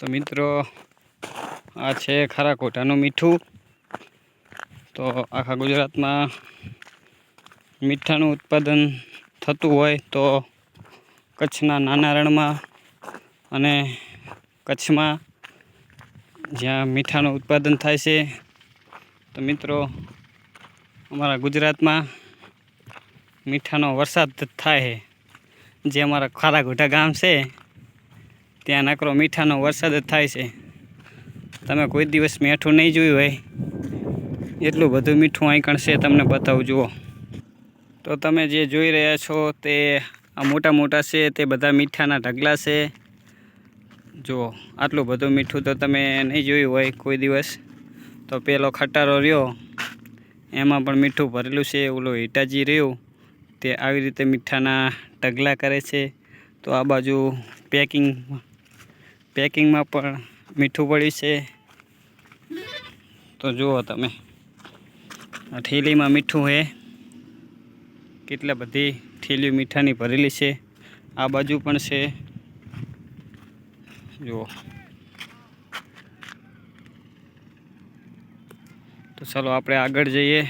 તો મિત્રો, આ છે ખારા કોટાનું મીઠું. તો આખા ગુજરાતમાં મીઠાનું ઉત્પાદન થતું હોય તો કચ્છના નાના રણમાં અને કચ્છમાં જ્યાં મીઠાનું ઉત્પાદન થાય છે, તો મિત્રો, અમારા ગુજરાતમાં મીઠાનો વરસાદ થાય છે. જે અમારા ખારા કોટા ગામ છે ત્યાં નકરો મીઠાનો વરસાદ જ થાય છે. તમે કોઈ દિવસ મીઠું નહીં જોયું હોય. એટલું બધું મીઠું આંકણ છે તમને બતાવું, જુઓ. તો તમે જે જોઈ રહ્યા છો તે આ મોટા મોટા છે, તે બધા મીઠાના ઢગલા છે. જુઓ, આટલું બધું મીઠું તો તમે નહીં જોયું હોય કોઈ દિવસ. તો પેલો ખટારો રહ્યો. એમાં પણ મીઠું ભરેલું છે, ઓલો હિટાજી રહ્યું. તે આવી રીતે મીઠાના ઢગલા કરે છે. તો આ બાજુ પેકિંગ પેકિંગમાં પણ મીઠું પડ્યું છે. તો જુઓ તમે, આ થેલીમાં મીઠું છે કેટલા બધી થેલીઓ મીઠાની ભરેલી છે. આ બાજુ પણ છે. જુઓ. તો ચાલો આપણે આગળ જઈએ.